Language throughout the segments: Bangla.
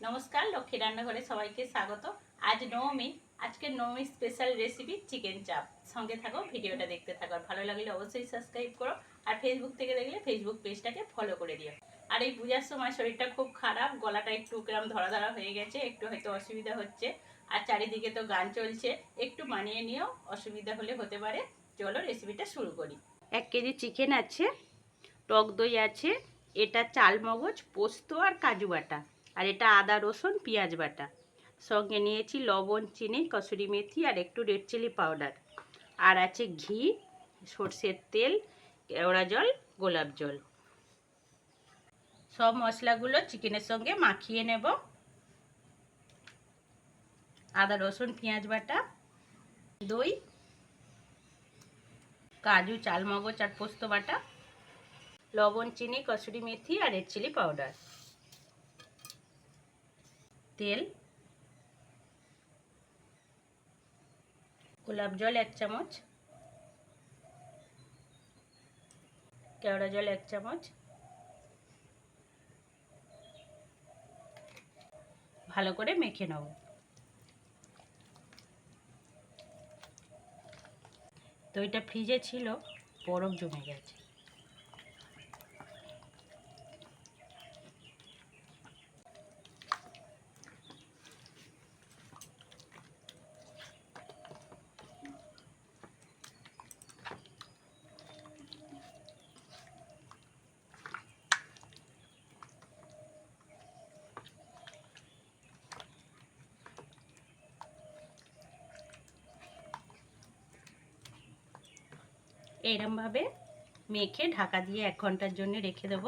নমস্কার, লক্ষ্মী রান্নাঘরে সবাইকে স্বাগত। আজ নবমী, আজকে নবমী স্পেশাল রেসিপি চিকেন চাপ সঙ্গে থাকো, ভিডিওটা দেখতে থাকো। আর ভালো লাগলে অবশ্যই সাবস্ক্রাইব করো। আর ফেসবুক থেকে দেখলে ফেসবুক পেজটাকে ফলো করে দিও। আর এই পূজার সময় শরীরটা খুব খারাপ, গলাটা একটু গ্রাম ধরা ধরা হয়ে গেছে, একটু হয়তো অসুবিধা হচ্ছে। আর চারিদিকে তো গান চলছে, একটু মানিয়ে নিও, অসুবিধা হলে হতে পারে। চলো রেসিপিটা শুরু করি। এক কেজি চিকেন আছে, টক দই আছে, এটা চাল মগজ পোস্ত আর কাজু বাটা। আর এটা আদা, রসুন, পেঁয়াজ বাটা। সঙ্গে নিয়েছি লবণ, চিনি, কসুরি মেথি আর একটু রেড চিলি পাউডার। আর আছে ঘি, সর্ষের তেল, কেওড়া জল, গোলাপ জল। সব মশলাগুলো চিকেনের সঙ্গে মাখিয়ে নেব। আদা, রসুন, পেঁয়াজ বাটা, দই, কাজু, চালমগজ আর পোস্ত বাটা, লবণ, চিনি, কসুরি মেথি আর রেড চিলি পাউডার। তেল। গোলাপ জল এক চামচ। কেওড়া জল এক চামচ। ভালো করে মেখে নেব। দইটা ফ্রিজে ছিল, বরফ জমে গেছে। এরমভাবে মেখে ঢাকা দিয়ে এক ঘণ্টার জন্য রেখে দেব।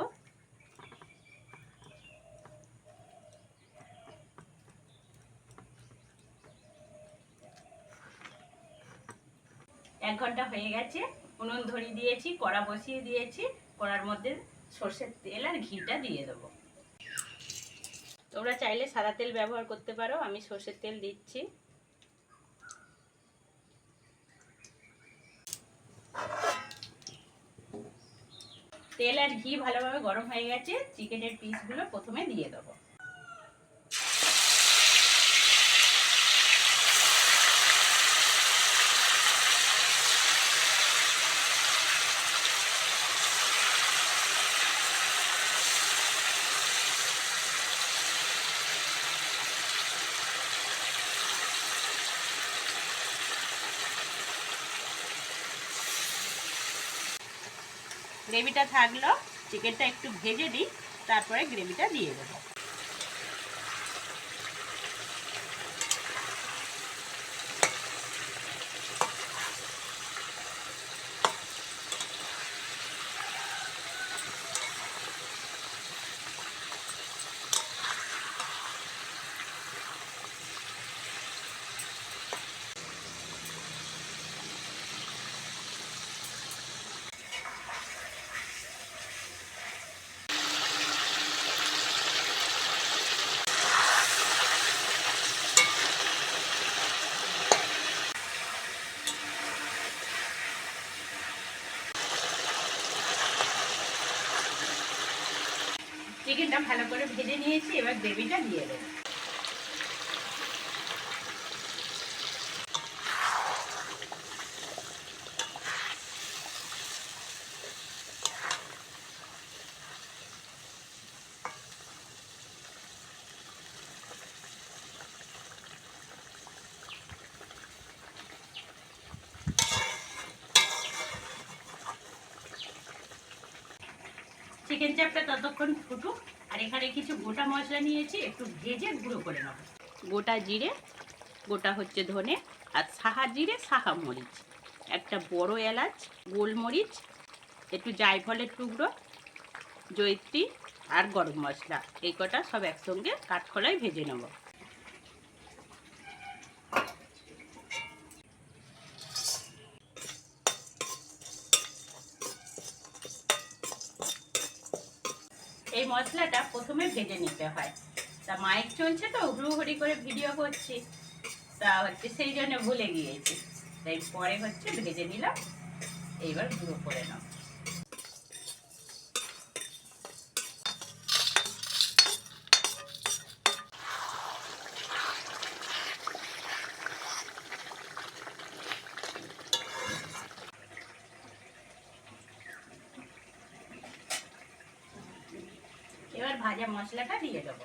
এক ঘণ্টা হয়ে গেছে, উনুন ধরিয়ে দিয়েছি, কড়া বসিয়ে দিয়েছি, কড়ার মধ্যে সর্ষের তেল আর ঘিটা দিয়ে দেবো। তোমরা চাইলে সাদা তেল ব্যবহার করতে পারো, আমি সর্ষের তেল দিচ্ছি। তেল আর ঘি ভালোভাবে গরম হয়ে গেছে চিকেনের পিসগুলো প্রথমে দিয়ে দেবো। গ্রেভিটা থাকল চিকেনটা একটু ভেজে দিই তারপরে গ্রেভিটা দিয়ে দেবো। চিকেনটা ভালো করে ভেজে নিয়েছি এবার গ্রেভিটা দিয়ে দেবো। চিকেন চাপটা ততক্ষণ ফুটুক। আর এখানে কিছু গোটা মশলা নিয়েছি, একটু ভেজে গুঁড়ো করে নেব। গোটা জিরে, গোটা হচ্ছে ধনে, আর সাহা জিরে, সাহা মরিচ। একটা বড় এলাচ, গোলমরিচ, একটু জায়ফলের টুকরো জৈত্রী আর গরম মশলা। এই কটা সব একসঙ্গে কাঠখোলায় ভেজে নেব। এই মশলাটা প্রথমে ভেজে নিতে হয়। তা মাইক চলছে তো, হুড়ুহুড়ি করে ভিডিও করছি। তা হচ্ছে সেই জন্য ভুলে গিয়েছি। তাই পরে হচ্ছে ভেজে নিলাম। এইবার গুঁড়ো করে নাও। এবার ভাজা মশলাটা দিয়ে দেবো।